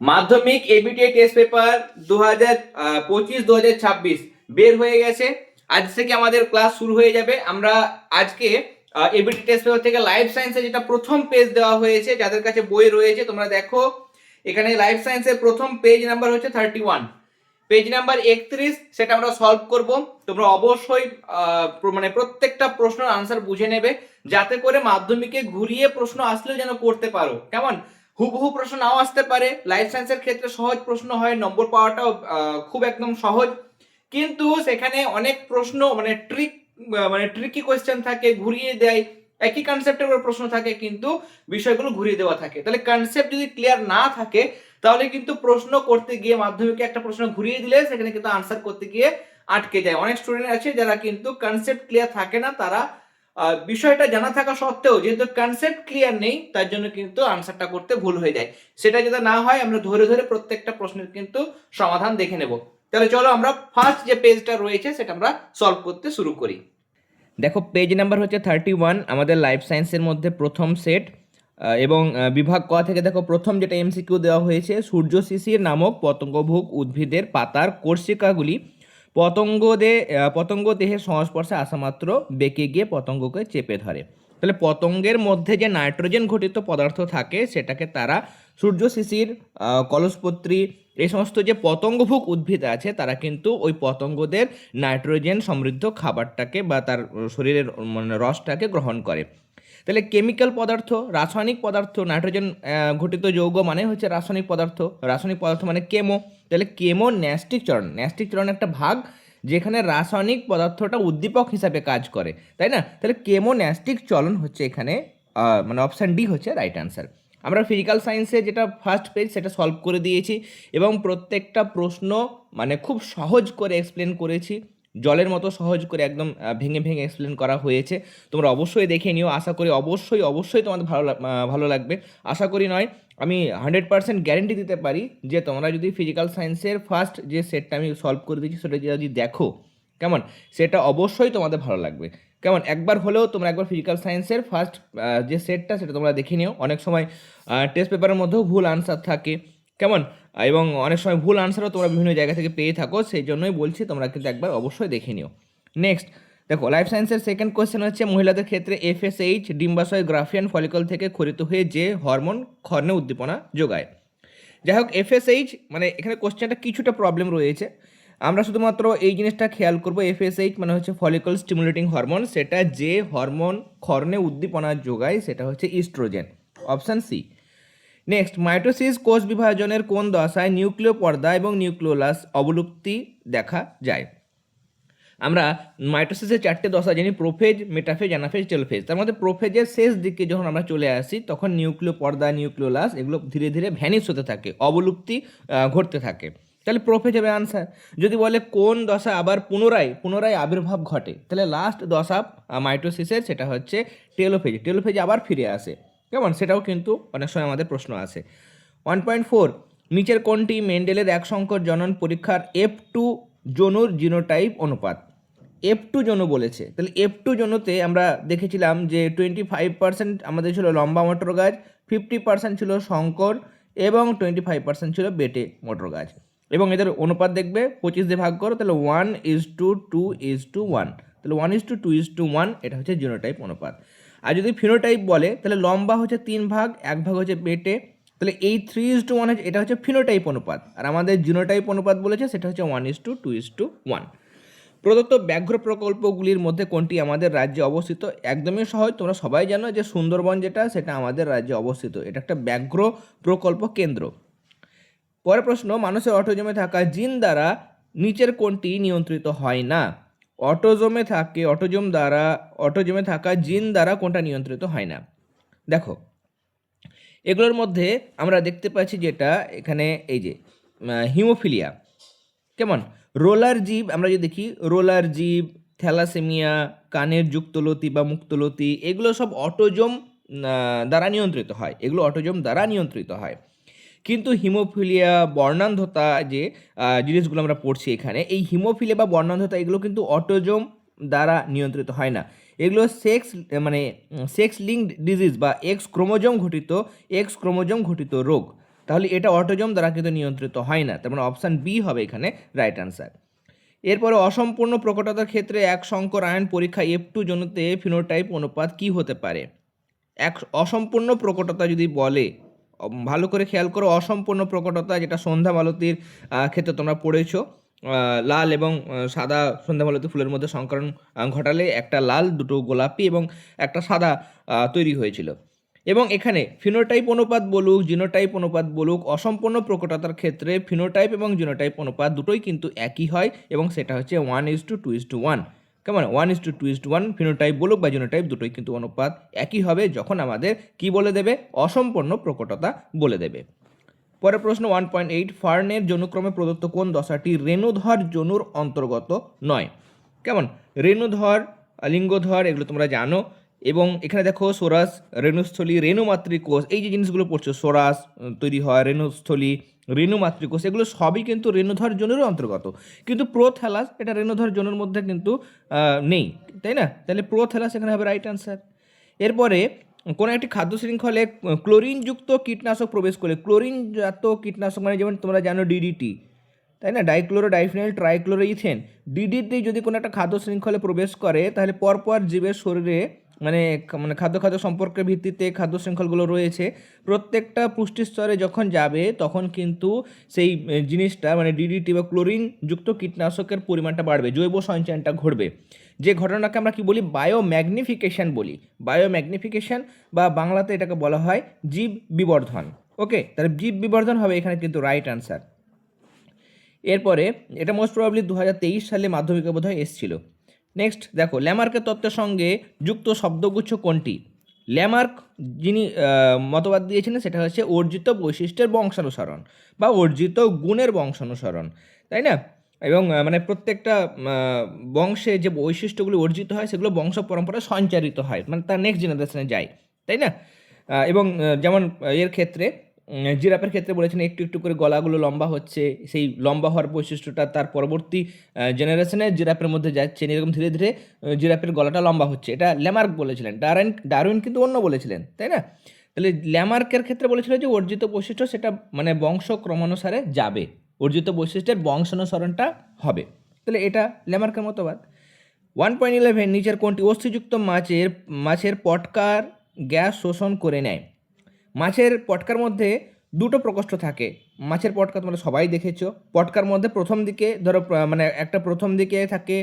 মাধ্যমিক এবিটিআই test paper দু হাজার পঁচিশ দু হাজার ছাব্বিশ বের হয়ে গেছে। আজ থেকে আমাদের ক্লাস শুরু হয়ে যাবে। আমরা আজকে এবিটি টেস্ট পেপার থেকে লাইফ সায়েন্সের যেটা প্রথম পেজ দেওয়া হয়েছে, যাদের কাছে বই রয়েছে, তোমরা দেখো। এখানে লাইফ সায়েন্সের প্রথম পেজ নাম্বার হচ্ছে থার্টি ওয়ান পেজ নাম্বার একত্রিশ, সেটা আমরা সলভ করব। তোমরা অবশ্যই মানে প্রত্যেকটা প্রশ্নের আনসার বুঝে নেবে, যাতে করে মাধ্যমিকে ঘুরিয়ে প্রশ্ন আসলেও যেন করতে পারো। কেমন? হুবহু প্রশ্ন নাও আসতে পারে। লাইফ সায়েন্সের ক্ষেত্রে সহজ প্রশ্ন হয়, নম্বর পাওয়াটাও খুব একদম সহজ। কিন্তু সেখানে অনেক প্রশ্ন মানে ট্রিক মানে ট্রিকি কোয়েশ্চেন থাকে, ঘুরিয়ে দেয়। একই কনসেপ্টের উপর প্রশ্ন থাকে, কিন্তু বিষয়গুলো ঘুরিয়ে দেওয়া থাকে। তাহলে কনসেপ্ট যদি ক্লিয়ার না থাকে, তাহলে কিন্তু প্রশ্ন করতে গিয়ে মাধ্যমিকে একটা প্রশ্ন ঘুরিয়ে দিলে সেখানে কিন্তু আনসার করতে গিয়ে আটকে যায়। অনেক স্টুডেন্ট আছে যারা কিন্তু কনসেপ্ট ক্লিয়ার থাকে না, তারা বিষয়টা জানা থাকা সত্ত্বেও যেহেতু কনসেপ্ট ক্লিয়ার নেই, তার জন্য কিন্তু আনসারটা করতে ভুল হয়ে যায়। সেটা যাতে না হয়, আমরা ধরে ধরে প্রত্যেকটা প্রশ্নের কিন্তু সমাধান দেখে নেব। তাহলে চলো আমরা ফার্স্ট যে পেজটা রয়েছে, সেটা আমরা সলভ করতে শুরু করি। দেখো পেজ নাম্বার হচ্ছে থার্টি ওয়ান আমাদের লাইফ সায়েন্সের মধ্যে প্রথম সেট এবং বিভাগ ক থেকে দেখো, প্রথম যেটা এমসিকিউ দেওয়া হয়েছে, সূর্য শিশির নামক পতঙ্গভুক উদ্ভিদের পাতার কোর্সিকাগুলি। পতঙ্গ দে পতঙ্গ দেহের সংস্পর্শে আসা মাত্র বেঁকে গিয়ে পতঙ্গকে চেপে ধরে। তাহলে পতঙ্গের মধ্যে যে নাইট্রোজেন ঘটিত পদার্থ থাকে, সেটাকে তারা সূর্য শিশির কলসপত্রী, এই সমস্ত যে পতঙ্গভুক উদ্ভিদ আছে, তারা কিন্তু ওই পতঙ্গদের নাইট্রোজেন সমৃদ্ধ খাবারটাকে বা তার শরীরের মানে রসটাকে গ্রহণ করে। তাহলে কেমিক্যাল পদার্থ, রাসায়নিক পদার্থ, নাইট্রোজেন ঘটিত যৌগ মানে হচ্ছে রাসায়নিক পদার্থ। রাসায়নিক পদার্থ মানে কেমো। তাহলে কেমো ন্যাস্টিক চরণ। ন্যাস্টিক চরণ একটা ভাগ যেখানে রাসায়নিক পদার্থটা উদ্দীপক হিসাবে কাজ করে, তাই না? তাহলে কেমো ন্যাস্টিক চলন হচ্ছে এখানে মানে অপশান ডি হচ্ছে রাইট অ্যান্সার। আমরা ফিজিক্যাল সায়েন্সে যেটা ফার্স্ট পেজ সেটা সলভ করে দিয়েছি এবং প্রত্যেকটা প্রশ্ন মানে খুব সহজ করে এক্সপ্লেন করেছি। জলের মতো সহজ করে একদম ভেঙে ভেঙে এক্সপ্লেন করা হয়েছে। তোমরা অবশ্যই দেখে নিও। আশা করি অবশ্যই অবশ্যই তোমাদের ভালো ভালো লাগবে। আশা করি নয়, আমি হান্ড্রেড পার্সেন্ট গ্যারেন্টি দিতে পারি যে তোমরা যদি ফিজিক্যাল সায়েন্সের ফার্স্ট যে সেটটা আমি সলভ করে দিয়েছি, সেটা যদি দেখো, কেমন? সেটা অবশ্যই তোমাদের ভালো লাগবে। কেমন? একবার হলেও তোমরা একবার ফিজিক্যাল সায়েন্সের ফার্স্ট যে সেটটা সেটা তোমরা দেখে নিও। অনেক সময় টেস্ট পেপারের মধ্যেও ভুল আনসার থাকে। কেমন? এবং অনেক সময় ভুল আনসারও তোমরা বিভিন্ন জায়গা থেকে পেয়ে থাকো, সেই জন্যই বলছি তোমরা কিন্তু একবার অবশ্যই দেখে নিও। নেক্সট দেখো লাইফ সায়েন্সের সেকেন্ড কোয়েশ্চেন হচ্ছে, মহিলাদের ক্ষেত্রে এফএসএইচ ডিম্বাশয় গ্রাফিয়ান ফলিকল থেকে খরিত হয়ে যে হরমোন খর্ণে উদ্দীপনা যোগায়। যাই হোক এফএসএইচ মানে এখানে কোশ্চেনটা কিছুটা প্রবলেম রয়েছে। আমরা শুধুমাত্র এই জিনিসটা খেয়াল করব এফএসএইচ মানে হচ্ছে ফলিকল স্টিমুলেটিং হরমোন সেটা যে হরমোন খর্ণে উদ্দীপনা যোগায়, সেটা হচ্ছে oestrogen option C next mitosis কোষ বিভাজনের কোন দশায় নিউক্লিয় পর্দা এবং নিউক্লিওলাস অবলুপ্তি দেখা যায়? আমরা মাইটোসিসের চারটে দশা জানি প্রোফেজ মেটাফেজ অ্যানাফেজ টেলোফেজ তার মধ্যে প্রোফেজের শেষ দিকে যখন আমরা চলে আসি, তখন নিউক্লিয় পর্দা, নিউক্লিওলাস এগুলো ধীরে ধীরে ভ্যানিশ হতে থাকে, অবলুপ্তি ঘটতে থাকে। তাহলে প্রোফেজ হবে আনসার যদি বলে কোন দশা আবার পুনরায় পুনরায় আবির্ভাব ঘটে, তাহলে লাস্ট দশা মাইটোসিসের সেটা হচ্ছে টেলোফেজ টেলোফেজ আবার ফিরে আসে। কেমন? সেটাও কিন্তু অনেক সময় আমাদের প্রশ্ন আছে। ওয়ান পয়েন্ট ফোর নিচের কোনটি মেন্ডেলের এক সংকর জনন পরীক্ষার এফ টু জনুর জিনোটাইপ অনুপাত? এফ টু জনু বলেছে। তাহলে এফ টু জনুতে আমরা দেখেছিলাম যে টোয়েন্টি ফাইভ পার্সেন্ট আমাদের ছিল লম্বা মোটর গাছ ফিফটি পার্সেন্ট ছিল শঙ্কর এবং টোয়েন্টি ফাইভ পার্সেন্ট ছিল বেটে মোটর গাছ। এবং এদের অনুপাত দেখবে, পঁচিশ দিয়ে ভাগ করো, তাহলে one is to two is to one তাহলে one is to two is to one এটা হচ্ছে জিনোটাইপ অনুপাত। আর যদি ফিনোটাইপ বলে, তাহলে লম্বা হচ্ছে তিন ভাগ, এক ভাগ হচ্ছে বেটে তাহলে এই থ্রি ইজ টু ওয়ান এটা হচ্ছে ফিনোটাইপ অনুপাত। আর আমাদের জিনোটাইপ অনুপাত বলেছে, সেটা হচ্ছে one is to two is to one প্রদত্ত ব্যাঘ্র প্রকল্পগুলির মধ্যে কোনটি আমাদের রাজ্যে অবস্থিত? একদমই সহজ, তোমরা সবাই জানো যে সুন্দরবন যেটা, সেটা আমাদের রাজ্যে অবস্থিত। এটা একটা ব্যাঘ্র প্রকল্প কেন্দ্র। পরের প্রশ্ন, মানুষের অটোজমে থাকা জিন দ্বারা নিচের কোনটি নিয়ন্ত্রিত হয় না? অটোজমে থাকে, অটোজম দ্বারা, অটোজোমে থাকা জিন দ্বারা কোনটা নিয়ন্ত্রিত হয় না? দেখো, এগুলোর মধ্যে আমরা দেখতে পাচ্ছি যেটা এখানে এই যে হিমোফিলিয়া। কেমন? রোলার জীব, আমরা যদি দেখি, রোলার জীব, থ্যালাসেমিয়া, কানের যুক্তলতি বা মুক্তলতি, এগুলো সব অটোজম দ্বারা নিয়ন্ত্রিত হয়। এগুলো অটোজম দ্বারা নিয়ন্ত্রিত হয়। কিন্তু হিমোফিলিয়া, বর্ণান্ধতা যে জিনিসগুলো আমরা পড়ছি এখানে, এই হিমোফিলিয়া বা বর্ণান্ধতা এগুলো কিন্তু অটোজম দ্বারা নিয়ন্ত্রিত হয় না। এগুলো সেক্স মানে সেক্স লিঙ্ক ডিজিজ বা এক্স ক্রোমোজোম ঘটিত, এক্স ক্রোমোজোম ঘটিত রোগ। তাহলে এটা অটোজম দ্বারা কিন্তু নিয়ন্ত্রিত হয় না। তার মানে অপশান বি হবে এখানে রাইট অ্যান্সার। এরপরে অসম্পূর্ণ প্রকটতার ক্ষেত্রে এক সংকর আয়ন পরীক্ষা এফ টু জনুতে ফিনোটাইপ অনুপাত কি হতে পারে? এক অসম্পূর্ণ প্রকটতা যদি বলে ভালো করে খেয়াল করো, অসম্পূর্ণ প্রকটতা যেটা সন্ধ্যা মালতীর ক্ষেত্রে তোমরা পড়েছো। লাল এবং সাদা সন্ধ্যা মালতী ফুলের মধ্যে সংকরণ ঘটালে একটা লাল, দুটো গোলাপি এবং একটা সাদা তৈরি হয়েছিল। এবং এখানে ফিনোটাইপ অনুপাত বলুক, জিনোটাইপ অনুপাত বলুক, অসম্পূর্ণ প্রকটতার ক্ষেত্রে ফিনোটাইপ এবং জিনোটাইপ অনুপাত দুটোই কিন্তু একই হয় এবং সেটা হচ্ছে one is to two is to one. কেমন one is to two is to one phenotype বলুক বা জিনোটাইপ দুটোই কিন্তু অনুপাত একই হবে যখন আমাদের কি বলে দেবে? অসম্পূর্ণ প্রকটতা বলে দেবে। পরে প্রশ্ন ওয়ান পয়েন্ট এইট ফার্নের জনুক্রমে প্রদত্ত কোন দশাটি রেণুধর জনুর অন্তর্গত নয়? কেমন রেণুধর, লিঙ্গধর, এগুলো তোমরা জানো। এবং এখানে দেখো সোরাস, রেণুস্থলী, রেণুমাতৃকোষ, এই যে জিনিসগুলো পড়ছো, সোরাস তৈরি হয়, রেণুস্থলী, রেণুমাতৃকোষ, এগুলো সবই কিন্তু রেণুধর জনুর অন্তর্গত। কিন্তু প্রোথ্যালাস এটা রেণুধর জনুর মধ্যে কিন্তু নেই, তাই না? তাহলে প্রোথ্যালাস এখানে হবে রাইট অ্যান্সার এরপরে, কোনো একটি খাদ্য শৃঙ্খলে ক্লোরিনযুক্ত কীটনাশক প্রবেশ করে ক্লোরিন জাত কীটনাশক মানে যেমন তোমরা জানো ডিডিটি তাই না? Dichloro diphenyl trichloro ethane DDT যদি কোনো একটা খাদ্য শৃঙ্খলে প্রবেশ করে, তাহলে পরপর জীবের শরীরে মানে মানে খাদ্য খাদ্য সম্পর্কের ভিত্তিতে খাদ্য শৃঙ্খলগুলো রয়েছে। প্রত্যেকটা পুষ্টিস্তরে যখন যাবে, তখন কিন্তু সেই জিনিসটা মানে ডিডিটি বা ক্লোরিন যুক্ত কীটনাশকের পরিমাণটা বাড়বে, জৈব সঞ্চয়নটা ঘটবে। যে ঘটনাকে আমরা কি বলি? বায়োম্যাগনিফিকেশন বলি। বায়োম্যাগনিফিকেশন বা বাংলাতে এটাকে বলা হয় জীব বিবর্ধন। ওকে? তাহলে জীব বিবর্ধন হবে এখানে কিন্তু রাইট অ্যান্সার এরপরে, এটা মোস্ট প্রবাবলি দু হাজার তেইশ সালে মাধ্যমিকে বোধহয় এসেছিল। নেক্সট দেখো ল্যামার্কের তত্ত্বের সঙ্গে যুক্ত শব্দগুচ্ছ কোনটি? ল্যামার্ক যিনি মতবাদ দিয়েছিলেন সেটা হচ্ছে অর্জিত বৈশিষ্ট্যের বংশানুসরণ বা অর্জিত গুণের বংশানুসরণ, তাই না? এবং মানে প্রত্যেকটা বংশে যে বৈশিষ্ট্যগুলি অর্জিত হয় সেগুলো বংশ পরম্পরা সঞ্চারিত হয় মানে তার নেক্সট জেনারেশনে যায়, তাই না? এবং যেমন এর ক্ষেত্রে জিরাফের ক্ষেত্রে বলেছেন, একটু একটু করে গলাগুলো লম্বা হচ্ছে, সেই লম্বা হওয়ার বৈশিষ্ট্যটা তার পরবর্তী জেনারেশনে জিরাফের মধ্যে যাচ্ছে, এরকম ধীরে ধীরে জিরাফের গলাটা লম্বা হচ্ছে। এটা ল্যামার্ক বলেছিলেন ডারউইন ডারউইন কিন্তু অন্য বলেছিলেন, তাই না? তাহলে ল্যামার্কের ক্ষেত্রে বলেছিল যে অর্জিত বৈশিষ্ট্য সেটা মানে বংশ ক্রমানুসারে যাবে, অর্জিত বৈশিষ্ট্যের বংশানুসরণটা হবে। তাহলে এটা ল্যামার্কের মতবাদ। ওয়ান পয়েন্ট ইলেভেন নিচের কোনটি অস্থিযুক্ত মাছের মাছের পটকার গ্যাস শোষণ করে নেয়? মাছের পটকার মধ্যে দুটো প্রকোষ্ঠ থাকে। মাছের পটকা তোমরা সবাই দেখেছ। পটকার মধ্যে প্রথম দিকে ধরো মানে একটা প্রথম দিকে থাকে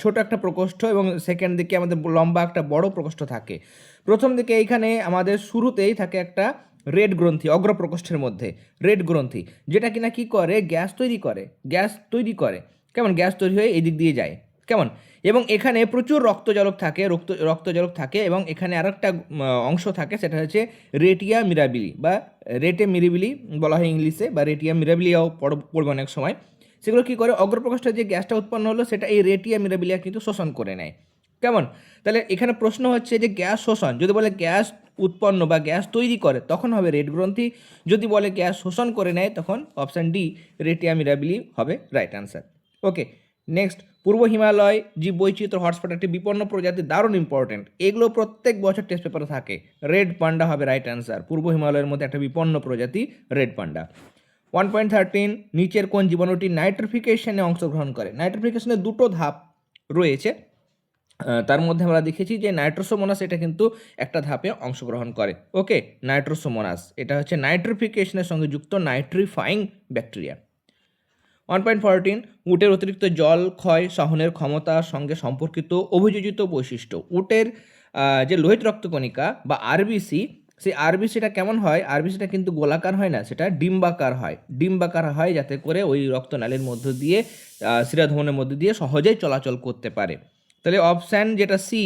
ছোট একটা প্রকোষ্ঠ এবং সেকেন্ড দিকে আমাদের লম্বা একটা বড় প্রকোষ্ঠ থাকে। প্রথম দিকে এইখানে আমাদের শুরুতেই থাকে একটা রেড গ্রন্থি, অগ্র প্রকোষ্ঠের মধ্যে রেড গ্রন্থি, যেটা কিনা কি করে? গ্যাস তৈরি করে, গ্যাস তৈরি করে। কেমন? গ্যাস তৈরি হয়ে এই দিক দিয়ে যায়। কেমন? এবং এখানে প্রচুর রক্তজলক থাকে রক্ত রক্তজলক থাকে এবং এখানে আরেকটা উম, অংশ থাকে সেটা হচ্ছে রেটিয়া মিরাবিলি বা রেটে মিরাবিলি বলা হয় ইংলিশে বা রেটিয়া মিরাবিলিয়াও পড়- পড়বে অনেক সময়। সেগুলো কী করে? অগ্রপ্রকোষ্ঠে যে গ্যাসটা উৎপন্ন হলো সেটা এই রেটিয়া মিরাবিলিয়া কিন্তু শোষণ করে নেয়। কেমন? তাহলে এখানে প্রশ্ন হচ্ছে যে গ্যাস শোষণ যদি বলে গ্যাস উৎপন্ন বা গ্যাস তৈরি করে তখন হবে রেড গ্রন্থি। যদি বলে গ্যাস শোষণ করে নেয় তখন অপশান ডি রেটিয়া মিরাবিলি হবে রাইট অ্যান্সার। ওকে নেক্সট পূর্ব হিমালয় জীব বৈচিত্র্য হটস্পট একটি বিপন্ন প্রজাতি, দারুণ ইম্পর্টেন্ট এগুলো প্রত্যেক বছর টেস্ট পেপারে থাকে। রেড পান্ডা হবে রাইট অ্যান্সার পূর্ব হিমালয়ের মধ্যে একটা বিপন্ন প্রজাতি red panda one point thirteen নিচের কোন জীবাণুটি নাইট্রিফিকেশনে অংশগ্রহণ করে। নাইট্রিফিকেশনে দুটো ধাপ রয়েছে। তার মধ্যে আমরা দেখেছি যে নাইট্রোসোমোনাস এটা কিন্তু একটা ধাপে অংশগ্রহণ করে। ওকে নাইট্রোসোমোনাস এটা হচ্ছে নাইট্রিফিকেশনের সঙ্গে যুক্ত nitrifying bacteria one point fourteen উটের অতিরিক্ত জল, ক্ষয়, সহনের ক্ষমতার সঙ্গে সম্পর্কিত অভিযোজিত বৈশিষ্ট্য। উটের যে লোহিত রক্তকণিকা বা আরবিসি সেই আরবিসিটা কেমন হয়? আরবিসিটা কিন্তু গোলাকার হয় না, সেটা ডিম্বাকার হয়। ডিম্বাকার হয় যাতে করে ওই রক্তনালীর মধ্য দিয়ে শিরাধমনের মধ্য দিয়ে সহজেই চলাচল করতে পারে। তাহলে অপশান যেটা সি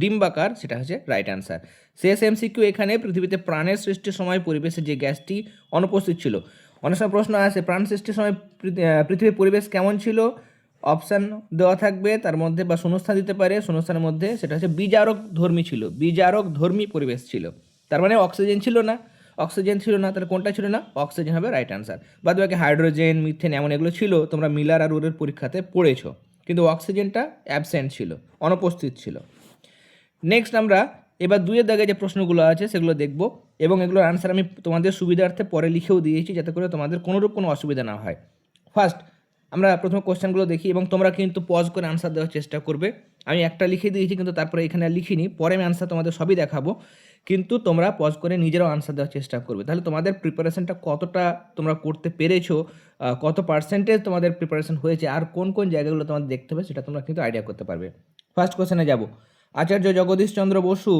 ডিম্বাকার, সেটা হচ্ছে রাইট অ্যান্সার শেষ এমসিকিউ এখানে পৃথিবীতে প্রাণের সৃষ্টির সময় পরিবেশে যে গ্যাসটি অনুপস্থিত ছিল অনেক সময় প্রশ্ন আসে, প্রাণ সৃষ্টির সময় পৃথি- পৃথিবীর পরিবেশ কেমন ছিল? অপশান দেওয়া থাকবে, তার মধ্যে বা শূন্যস্থান দিতে পারে। শূন্যস্থানের মধ্যে সেটা হচ্ছে বিজারক ধর্মী ছিল, বিজারক ধর্মী পরিবেশ ছিল। তার মানে অক্সিজেন ছিল না। অক্সিজেন ছিল না, তাহলে কোনটা ছিল না? অক্সিজেন হবে রাইট অ্যান্সার বাদ বাকি হাইড্রোজেন, মিথেন এমন এগুলো ছিল, তোমরা মিলার আর ওরের পরীক্ষাতে পড়েছ। কিন্তু অক্সিজেনটা অ্যাবসেন্ট ছিল, অনুপস্থিত ছিল। নেক্সট আমরা এবার দুইয়ের দাগে যে প্রশ্নগুলো আছে, সেগুলো দেখব। এবং এগুলোর আনসার আমি তোমাদের সুবিধার্থে পরে লিখেও দিয়েছি যাতে করে তোমাদের কোনোরূপ কোনো অসুবিধা না হয়। ফার্স্ট আমরা প্রথমে কোশ্চেনগুলো দেখি এবং তোমরা কিন্তু পজ করে আনসার দেওয়ার চেষ্টা করবে। আমি একটা লিখে দিয়েছি কিন্তু তারপরে এখানে লিখিনি। পরে আমি আনসার তোমাদের সবই দেখাবো। কিন্তু তোমরা পজ করে নিজেরাও আনসার দেওয়ার চেষ্টা করবে। তাহলে তোমাদের প্রিপারেশনটা কতটা তোমরা করতে পেরেছ কত পার্সেন্টেজ তোমাদের প্রিপারেশন হয়েছে, আর কোন কোন জায়গাগুলো তোমাদের দেখতে হবে সেটা তোমরা কিন্তু আইডিয়া করতে পারবে। ফার্স্ট কোশ্চেনে যাব। আচার্য জগদীশ চন্দ্র বসু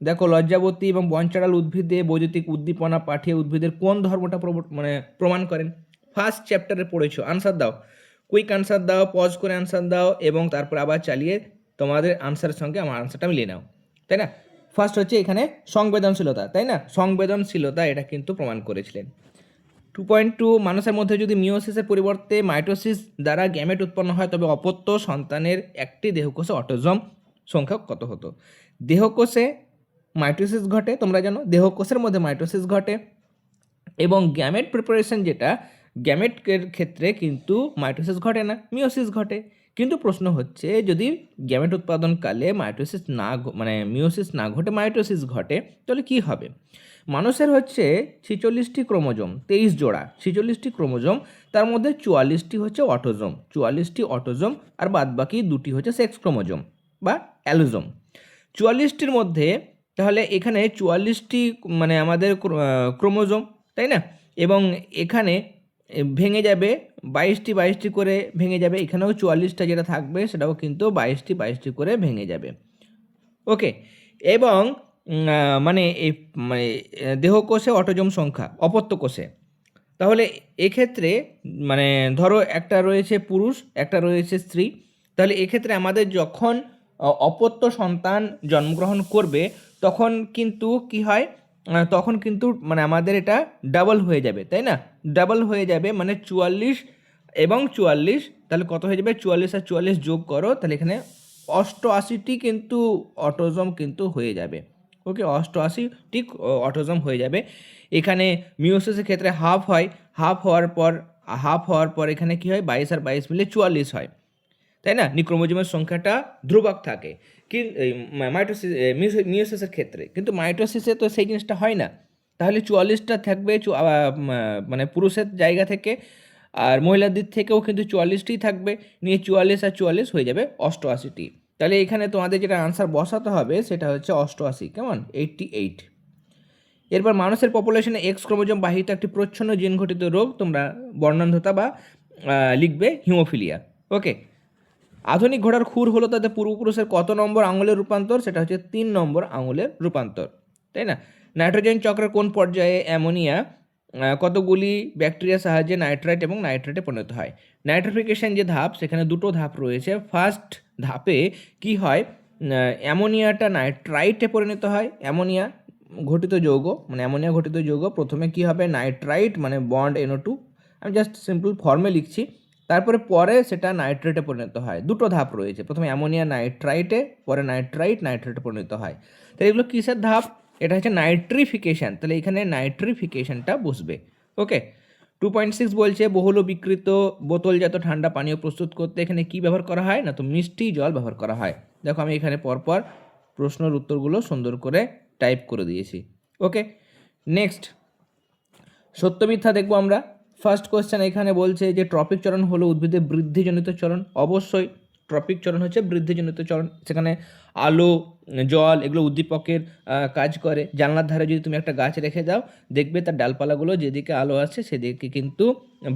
দেখো লজ্জাবতী এবং বঞ্চারাল উদ্ভিদে বৈদ্যুতিক উদ্দীপনা পাঠিয়ে উদ্ভিদের কোন ধর্মটা মানে প্রমাণ করেন? ফার্স্ট চ্যাপ্টারে পড়েছো আনসার দাও। কুইক আনসার দাও পজ করে আনসার দাও এবং তারপর আবার চালিয়ে তোমাদের আনসারের সঙ্গে আমার আনসারটা মিলিয়ে নাও। তাই না? ফার্স্ট হচ্ছে এখানে সংবেদনশীলতা, তাই না? সংবেদনশীলতা এটা কিন্তু প্রমাণ করেছিলেন। টু পয়েন্ট টু মানুষের মধ্যে যদি মিওসিসের পরিবর্তে মাইটোসিস দ্বারা গ্যামেট উৎপন্ন হয়, তবে অপত্য সন্তানের একটি দেহকোষে অটোজম সংখ্যা কত হতো? দেহকোষে মাইটোসিস ঘটে, তোমরা জানো দেহকোষের মধ্যে মাইটোসিস ঘটে। এবং গ্যামেট প্রিপারেশন যেটা গ্যামেটের ক্ষেত্রে কিন্তু মাইটোসিস ঘটে না মিওসিস ঘটে। কিন্তু প্রশ্ন হচ্ছে, যদি গ্যামেট উৎপাদনকালে মাইটোসিস না মানে মিওসিস না ঘটে, মাইটোসিস ঘটে, তাহলে কি হবে? মানুষের হচ্ছে ছিচল্লিশটি ক্রোমোজোম, তেইশ জোড়া। ছিচল্লিশটি ক্রোমোজোম, তার মধ্যে চুয়াল্লিশটি হচ্ছে অটোজোম। চুয়াল্লিশটি অটোজোম, আর বাদবাকি দুটি হচ্ছে সেক্স ক্রোমোজোম বা অ্যালোজোম। চুয়াল্লিশটির মধ্যে তাহলে এখানে চুয়াল্লিশটি মানে আমাদের ক্রোমোজোম, তাই না? এবং এখানে ভেঙে যাবে বাইশটি বাইশটি করে ভেঙে যাবে। এখানেও চুয়াল্লিশটা যেটা থাকবে সেটাও কিন্তু বাইশটি বাইশটি করে ভেঙে যাবে। ওকে এবং মানে এই মানে দেহকোষে অটোজম সংখ্যা, অপত্য কোষে। তাহলে এক্ষেত্রে মানে ধরো একটা রয়েছে পুরুষ, একটা রয়েছে স্ত্রী। তাহলে এক্ষেত্রে আমাদের যখন অপত্য সন্তান জন্মগ্রহণ করবে তখন কিন্তু কি হয়? তখন কিন্তু মানে আমাদের এটা ডাবল হয়ে যাবে, তাই না? ডাবল হয়ে যাবে মানে চুয়াল্লিশ এবং চুয়াল্লিশ, তাহলে কত হয়ে যাবে? চুয়াল্লিশ আর চুয়াল্লিশ যোগ করো, তাহলে এখানে অষ্টআশিটি কিন্তু অটোজম কিন্তু হয়ে যাবে। ওকে অষ্টআশিটি অটোজম হয়ে যাবে। এখানে মিউসিসের ক্ষেত্রে হাফ হয়, হাফ হওয়ার পর, হাফ হওয়ার পর এখানে কি হয়? বাইশ আর বাইশ মিলে চুয়াল্লিশ হয়। তাই না? নিক্রোমোজোমের সংখ্যাটা ধ্রুবক থাকে। কি মাইটোসিস মিওসিসের ক্ষেত্রে। কিন্তু মাইটোসিসে তো সেই জিনিসটা হয় না। তাহলে চুয়াল্লিশটা থাকবে মানে পুরুষের জায়গা থেকে, আর মহিলার দিক থেকেও কিন্তু চুয়াল্লিশটি থাকবে। নিয়ে চুয়াল্লিশ আর চুয়াল্লিশ হয়ে যাবে অষ্টআশিটি। তাহলে এখানে তোমাদের যেটা আনসার বসাতে হবে, সেটা হচ্ছে অষ্টআশি। কেমন? এইটটি এইট এরপর মানুষের পপুলেশনে এক্স ক্রোমোজোম বাহিত একটি প্রচ্ছন্ন জিনঘটিত রোগ, তোমরা বর্ণান্ধতা বা লিখবে হিমোফিলিয়া ওকে আধুনিক ঘোড়ার খুর হলো তাদের পূর্বপুরুষের কত নম্বর আঙুলের রূপান্তর? সেটা হচ্ছে তিন নম্বর আঙুলের রূপান্তর। তাই না? নাইট্রোজেন চক্রের কোন পর্যায়ে অ্যামোনিয়া কতগুলি ব্যাকটেরিয়ার সাহায্যে নাইট্রাইট এবং নাইট্রেটে পরিণত হয়? নাইট্রিফিকেশন যে ধাপ, সেখানে দুটো ধাপ রয়েছে। ফার্স্ট ধাপে কি হয়? অ্যামোনিয়াটা নাইট্রাইটে পরিণত হয়। অ্যামোনিয়া ঘটিত যৌগ মানে অ্যামোনিয়া ঘটিত যৌগ প্রথমে কি হবে? নাইট্রাইট মানে বন্ড এনো টু। আমি জাস্ট সিম্পল ফর্মে লিখছি। তারপরে পরে সেটা নাইট্রেটে পরিণত হয়। দুটো ধাপ রয়েছে। প্রথমে অ্যামোনিয়া নাইট্রাইটে, পরে নাইট্রাইট, নাইট্রেটে পরিণত হয়। তাহলে এগুলো কিসের ধাপ? এটা হচ্ছে নাইট্রিফিকেশান। তাহলে এখানে নাইট্রিফিকেশানটা বসবে। ওকে? টু পয়েন্ট সিক্স বলছে, বহুল বিকৃত বোতলজাত ঠান্ডা পানীয় প্রস্তুত করতে এখানে কি ব্যবহার করা হয়? না তো মিষ্টি জল ব্যবহার করা হয়। দেখো আমি এখানে পরপর প্রশ্নের উত্তরগুলো সুন্দর করে টাইপ করে দিয়েছি। ওকে? নেক্সট। সত্য মিথ্যা দেখব আমরা। ফার্স্ট কোয়েশ্চেন এখানে বলছে যে ট্রপিক চরণ হলো উদ্ভিদের বৃদ্ধিজনিত চরণ। অবশ্যই ট্রপিক চরণ হচ্ছে বৃদ্ধিজনিত চরণ। সেখানে আলো, জল এগুলো উদ্দীপকের কাজ করে। জানলার ধারে যদি তুমি একটা গাছ রেখে দাও, দেখবে তার ডালপালাগুলো যেদিকে আলো আসছে সেদিকে কিন্তু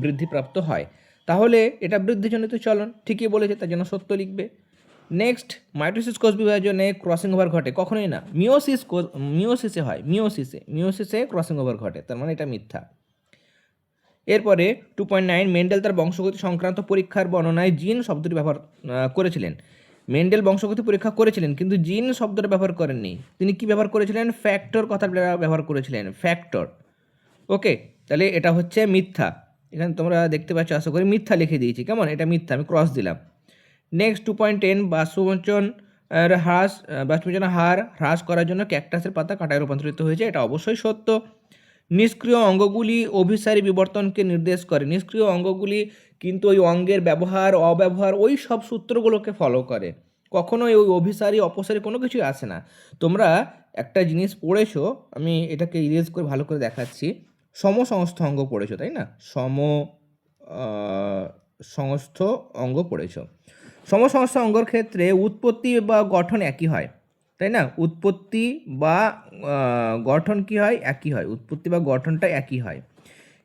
বৃদ্ধিপ্রাপ্ত হয়। তাহলে এটা বৃদ্ধিজনিত চলন। ঠিকই বলেছে, তার জন্য সত্য লিখবে। নেক্সট মাইটোসিস কোষ বিভাজনে ক্রসিং ওভার ঘটে। কখনোই না। মিওসিস কোষ মিওসিসে হয়। মিওসিসে মিওসিসে ক্রসিং ওভার ঘটে। তার মানে এটা মিথ্যা। এরপরে টু পয়েন্ট নাইন মেন্ডেল তার বংশগতি সংক্রান্ত পরীক্ষার বর্ণনায় জিন শব্দটি ব্যবহার করেছিলেন। মেন্ডেল বংশগতি পরীক্ষা করেছিলেন কিন্তু জিন শব্দটা ব্যবহার করেননি। তিনি কি ব্যবহার করেছিলেন? ফ্যাক্টর কথা ব্যবহার করেছিলেন ফ্যাক্টর। ওকে তাহলে এটা হচ্ছে মিথ্যা। এখানে তোমরা দেখতে পাচ্ছ আশা করি মিথ্যা লিখে দিয়েছি। কেমন? এটা মিথ্যা আমি ক্রস দিলাম। নেক্সট টু পয়েন্ট টেন বাষ্পমোচন হ্রাস আহ, বাষ্পমোচনের হার হ্রাস করার জন্য ক্যাকটাসের পাতা কাঁটায় রূপান্তরিত হয়েছে এটা অবশ্যই সত্য। নিষ্ক্রিয় অঙ্গগুলি অভিসারী বিবর্তনকে নির্দেশ করে। নিষ্ক্রিয় অঙ্গগুলি কিন্তু ওই অঙ্গের ব্যবহার, অব্যবহার, ওই সব সূত্রগুলোকে ফলো করে। কখনোই ওই অভিসারী, অপসারী কোনো কিছুই আসে না। তোমরা একটা জিনিস পড়েছো, আমি এটাকে ইরেজ করে ভালো করে দেখাচ্ছি। সমসংস্থ অঙ্গ পড়েছো, তাই না? সম সংস্থ অঙ্গ পড়েছো। সমসংস্থ অঙ্গর ক্ষেত্রে উৎপত্তি বা গঠন একই হয়। তাই না? উৎপত্তি বা গঠন কি হয়? একই হয়। উৎপত্তি বা গঠনটা একই হয়।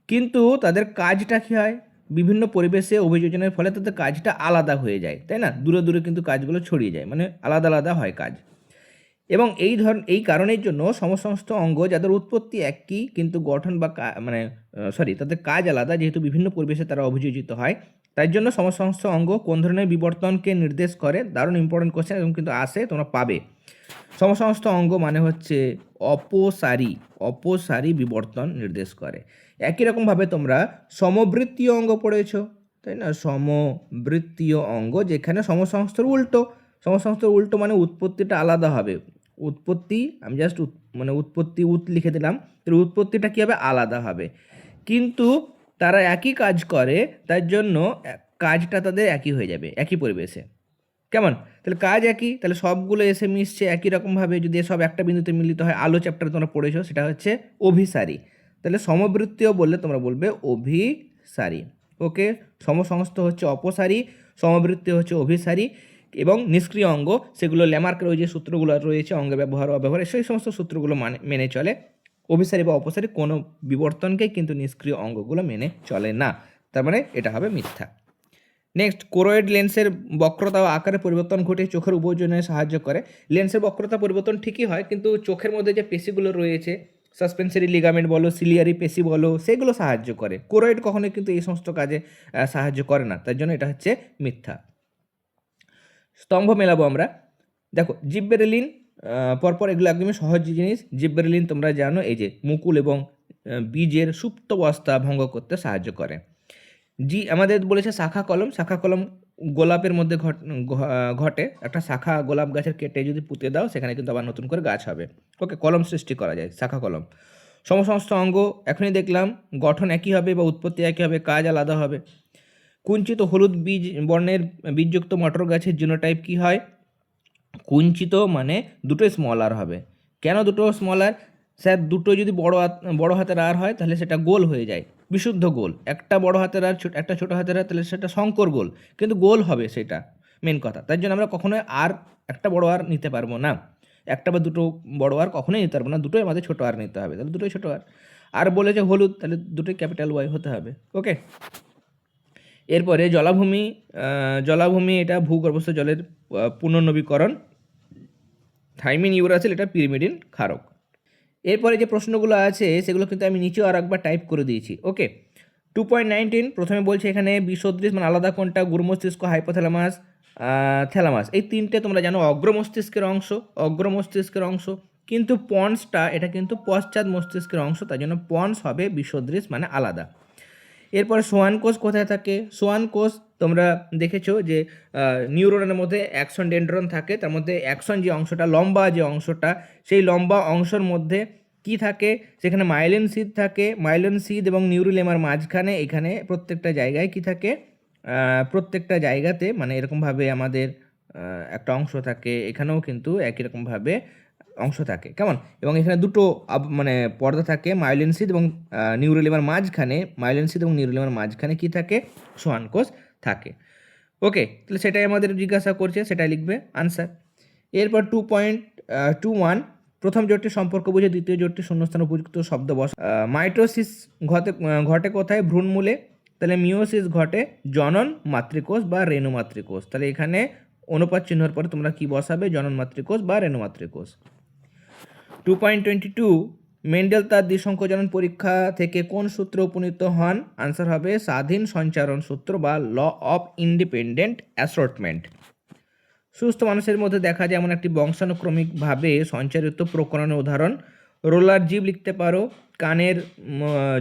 কিন্তু তাদের কাজটা কী হয়? বিভিন্ন পরিবেশে অভিযোজনের ফলে তাদের কাজটা আলাদা হয়ে যায়, তাই না? দূরে দূরে কিন্তু কাজগুলো ছড়িয়ে যায় মানে আলাদা আলাদা হয় কাজ। এবং এই ধর, এই কারণের জন্য সমস্ত অঙ্গ যাদের উৎপত্তি একই, কিন্তু গঠন বা মানে সরি তাদের কাজ আলাদা, যেহেতু বিভিন্ন পরিবেশে তারা অভিযোজিত হয় তাই জন্য সমসমস্ত অঙ্গ কোন ধরনের বিবর্তনকে নির্দেশ করে? দারুণ ইম্পর্টেন্ট কোশ্চেন এবং কিন্তু আসে, তোমরা পাবে। সমসমস্ত অঙ্গ মানে হচ্ছে অপসারী অপসারী বিবর্তন নির্দেশ করে। একই রকমভাবে তোমরা সমবৃত্তীয় অঙ্গ পড়েছ, তাই না? সমবৃত্তীয় অঙ্গ, যেখানে সমসংস্থর উল্টো। সমসংস্থর উল্টো মানে উৎপত্তিটা আলাদা হবে। উৎপত্তি, আমি জাস্ট মানে উৎপত্তি উত লিখে দিলাম, তাহলে উৎপত্তিটা কী হবে? আলাদা হবে। কিন্তু তারা একই কাজ করে, তার জন্য কাজটা তাদের একই হয়ে যাবে, একই পরিবেশে। কেমন? তাহলে কাজ একই, তাহলে সবগুলো এসে মিশছে একই রকমভাবে, যদি সব একটা বিন্দুতে মিলিত হয়, আলো চ্যাপ্টার তোমরা পড়েছো, সেটা হচ্ছে অভিসারী। তাহলে সমবৃত্তীয় বললে তোমরা বলবে অভিসারী। ওকে? সমসংস্থ হচ্ছে অপসারী সমবৃত্তি হচ্ছে অভিসারী এবং নিষ্ক্রিয় অঙ্গ, সেগুলো ল্যামার্কের ওই যে সূত্রগুলো রয়েছে অঙ্গ ব্যবহার অব্যবহার, সেই সমস্ত সূত্রগুলো মানে মেনে চলে। অভিসারী বা অপসারী কোনো বিবর্তনকেই কিন্তু নিষ্ক্রিয় অঙ্গগুলো মেনে চলে না। তার মানে এটা হবে মিথ্যা। নেক্সট কোরয়েড লেন্সের বক্রতা ও আকারে পরিবর্তন ঘটে চোখের উপযোজনে সাহায্য করে। লেন্সের বক্রতা পরিবর্তন ঠিকই হয়, কিন্তু চোখের মধ্যে যে পেশিগুলো রয়েছে সাসপেন্সারি লিগামেন্ট বলো সিলিয়ারি পেশি বলো, সেগুলো সাহায্য করে। কোরয়েড কখনোই কিন্তু এই সমস্ত কাজে সাহায্য করে না। তার জন্য এটা হচ্ছে মিথ্যা। স্তম্ভ মেলাবো আমরা। দেখো, জিব্বেরেলিন পরপর এগুলো একদমই সহজ জিনিস। জিব্বেরেলিন তোমরা জানো, এই যে মুকুল এবং বীজের সুপ্ত সুপ্তাবস্থা ভঙ্গ করতে সাহায্য করে। জি, আমাদের বলেছে শাখা কলম। শাখা কলম গোলাপের মধ্যে ঘট- ঘটে। একটা শাখা গোলাপ গাছের কেটে যদি পুঁতে দাও, সেখানে কিন্তু আবার নতুন করে গাছ হবে। ওকে, কলম সৃষ্টি করা যায়, শাখা কলম। সমসমস্ত অঙ্গ, এখনই দেখলাম, গঠন একই হবে বা উৎপত্তি একই হবে, কাজ আলাদা হবে। কুঞ্চিত হলুদ বীজ, বর্ণের বীজযুক্ত মটর গাছের জিনোটাইপ কি হয়? কুঞ্চিত মানে দুটো স্মল আর হবে। কেন দুটো স্মল আর স্যার, দুটো যদি বড় বড় হাতের আর হয়, তাহলে সেটা গোল হয়ে যায়, বিশুদ্ধ গোল। একটা বড় হাতের আর ছোট, একটা ছোটো হাতের আর, তাহলে সেটা শঙ্কর গোল। কিন্তু গোল হবে সেটা মেন কথা। তার জন্য আমরা কখনোই আর একটা বড় আর নিতে পারব না। একটা বা দুটো বড় আর কখনোই নিতে পারব না, দুটোই আমাদের ছোটো আর নিতে হবে, তাহলে দুটোই ছোটো আর। আর বলেছে হলুদ, তাহলে দুটোই ক্যাপিটাল ওয়াই হতে হবে। ওকে এরপরে জলাভূমি জলাভূমি এটা ভূগর্ভস্থ জলের পুনর্নবীকরণ, থাইমিন ইউরাসিল, এটা পিরিমিডিন ক্ষারক। এরপরে যে প্রশ্নগুলো আছে, সেগুলো কিন্তু আমি নিচেও আর একবার টাইপ করে দিয়েছি ওকে টু পয়েন্ট নাইনটিন প্রথমে বলছে এখানে বিসদৃশ মানে আলাদা কোনটা? গুরুমস্তিষ্ক হাইপোথ্যালামাস থ্যালামাস এই তিনটে তোমরা জানো, অগ্রমস্তিষ্কের অংশ অগ্রমস্তিষ্কের অংশ, কিন্তু পন্সটা, এটা কিন্তু পশ্চাৎ মস্তিষ্কের অংশ, তার জন্য পন্স হবে বিসদৃশ মানে আলাদা। এরপরে সোয়ান কোষ কোথায় থাকে? সোয়ান কোষ তোমরা দেখেছ যে নিউরনের মধ্যে অ্যাকশন ডেন্ড্রন থাকে, তার মধ্যে অ্যাকশন যে অংশটা, লম্বা যে অংশটা, সেই লম্বা অংশের মধ্যে কি থাকে? সেখানে মাইলিন সিদ থাকে, মাইলিন সিদ এবং নিউরোলেমার মাঝখানে, এখানে প্রত্যেকটা জায়গায় কি থাকে? প্রত্যেকটা জায়গাতে মানে এরকমভাবে আমাদের একটা অংশ থাকে, এখানেও কিন্তু একই রকমভাবে অংশ থাকে। কেমন? এবং এখানে দুটো মানে পর্দা থাকে মাইলেনসিদ এবং নিউরোলিমার মাঝখানে মাইলেনসিদ এবং নিউরোলিমার মাঝখানে কি থাকে? সোয়ান কোষ থাকে। ওকে তাহলে সেটাই আমাদের জিজ্ঞাসা করছে, সেটাই লিখবে আনসার এরপর টু পয়েন্ট টু ওয়ান প্রথম জোটটি সম্পর্ক বুঝে দ্বিতীয় জোটটি শূন্যস্থান উপযুক্ত শব্দ বস মাইটোসিস ঘটে ঘটে কোথায়? ভ্রূণমূলে। তাহলে মিওসিস ঘটে জনন মাতৃকোষ বা রেণু মাতৃকোষ তাহলে এখানে অনুপাত চিহ্নর পরে তোমরা কি বসাবে? জনন মাতৃকোষ বা রেণু মাতৃকোষ two point twenty two Mendel তার দ্বিসংখ্যজনন পরীক্ষা থেকে কোন সূত্রে উপনীত হন? আনসার হবে স্বাধীন সঞ্চারণ সূত্র বা ল অফ ইন্ডিপেন্ডেন্ট অ্যাসর্টমেন্ট সুস্থ মানুষের মধ্যে দেখা যায় এমন একটি বংশানুক্রমিকভাবে সঞ্চারিত প্রকরণের উদাহরণ। রোলার জীব লিখতে পারো, কানের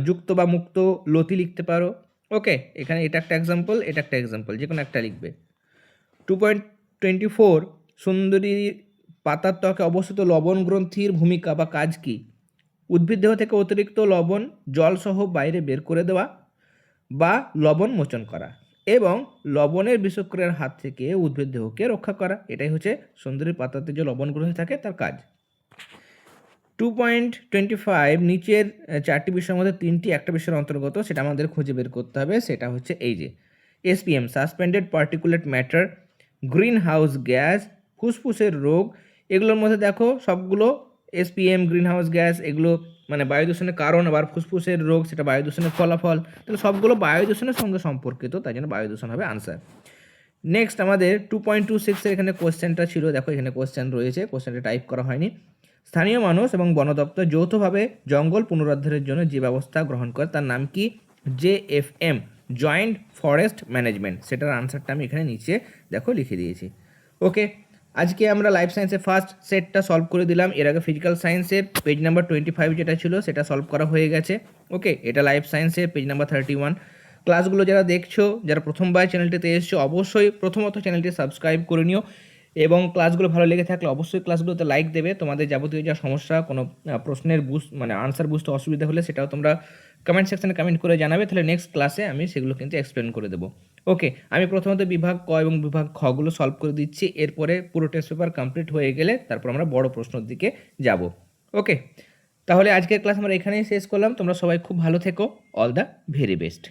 যুক্ত বা মুক্ত লতি লিখতে পারো। ওকে এখানে এটা একটা এক্সাম্পল এটা একটা এক্সাম্পল যে কোনো একটা লিখবে। টু পয়েন্ট টোয়েন্টি ফোর সুন্দরী পাতার ত্বকে অবস্থিত লবণ গ্রন্থির ভূমিকা বা কাজ কী? উদ্ভিদ দেহ থেকে অতিরিক্ত লবণ, জলসহ বাইরে বের করে দেওয়া বা লবণ মোচন করা এবং লবণের বিষক্রিয়ার হাত থেকে উদ্ভিদ দেহকে রক্ষা করা। এটাই হচ্ছে সুন্দরী পাতাতে যে লবণ গ্রন্থি থাকে তার কাজ। টু পয়েন্ট টোয়েন্টি ফাইভ নিচের চারটি বিষয়ের মধ্যে তিনটি একটা বিষয়ের অন্তর্গত সেটা আমাদের খুঁজে বের করতে হবে। সেটা হচ্ছে এই যে SPM suspended particulate matter greenhouse gas ফুসফুসের রোগ এগুলোর মধ্যে দেখো সবগুলো এসপিএম গ্রিন হাউস গ্যাস এগুলো মানে বায়ু দূষণের কারণ, আবার ফুসফুসের রোগ, সেটা বায়ু দূষণের ফলাফল, তাহলে সবগুলো বায়ু দূষণের সঙ্গে সম্পর্কিত, তাই জন্য বায়ু দূষণ হবে আনসার নেক্সট আমাদের টু পয়েন্ট টু সিক্সের এখানে কোশ্চেনটা ছিল, দেখো এখানে কোশ্চেন রয়েছে কোশ্চেনটা টাইপ করা হয়নি। স্থানীয় মানুষ এবং বন দপ্তর যৌথভাবে জঙ্গল পুনরুদ্ধারের জন্য যে ব্যবস্থা গ্রহণ করে, তার নাম কি? J F M joint forest management সেটার আনসারটা আমি এখানে নিচে, দেখো লিখে দিয়েছি। ওকে আজকে আমরা লাইফ সায়েন্সের ফার্স্ট সেটটা সলভ করে দিলাম। এর আগে ফিজিক্যাল সায়েন্সের পেজ নাম্বার টোয়েন্টি ফাইভ যেটা ছিল, সেটা সলভ করা হয়ে গেছে। ওকে এটা লাইফ সায়েন্সের পেজ নাম্বার থার্টি ওয়ান ক্লাসগুলো যারা দেখছ, যারা প্রথমবার চ্যানেলটিতে এসছো, অবশ্যই প্রথমত চ্যানেলটি সাবস্ক্রাইব করে নিও। এবং ক্লাসগুলো ভালো লেগে থাকলে অবশ্যই ক্লাসগুলোতে লাইক দেবে। তোমাদের যাবতীয় যা সমস্যা, কোনো প্রশ্নের বুঝ মানে আনসার বুঝতে অসুবিধা হলে সেটাও তোমরা কমেন্ট সেকশনে কমেন্ট করে জানাবে। তাহলে নেক্সট ক্লাসে আমি সেগুলো কিন্তু এক্সপ্লেন করে দেবো। ওকে আমি প্রথমত বিভাগ ক এবং বিভাগ খগুলো সলভ করে দিচ্ছি। এরপরে পুরো টেস্ট পেপার কমপ্লিট হয়ে গেলে তারপর আমরা বড় প্রশ্নের দিকে যাব। ওকে তাহলে আজকের ক্লাস আমরা এখানেই শেষ করলাম। তোমরা সবাই খুব ভালো থেকো। All the very best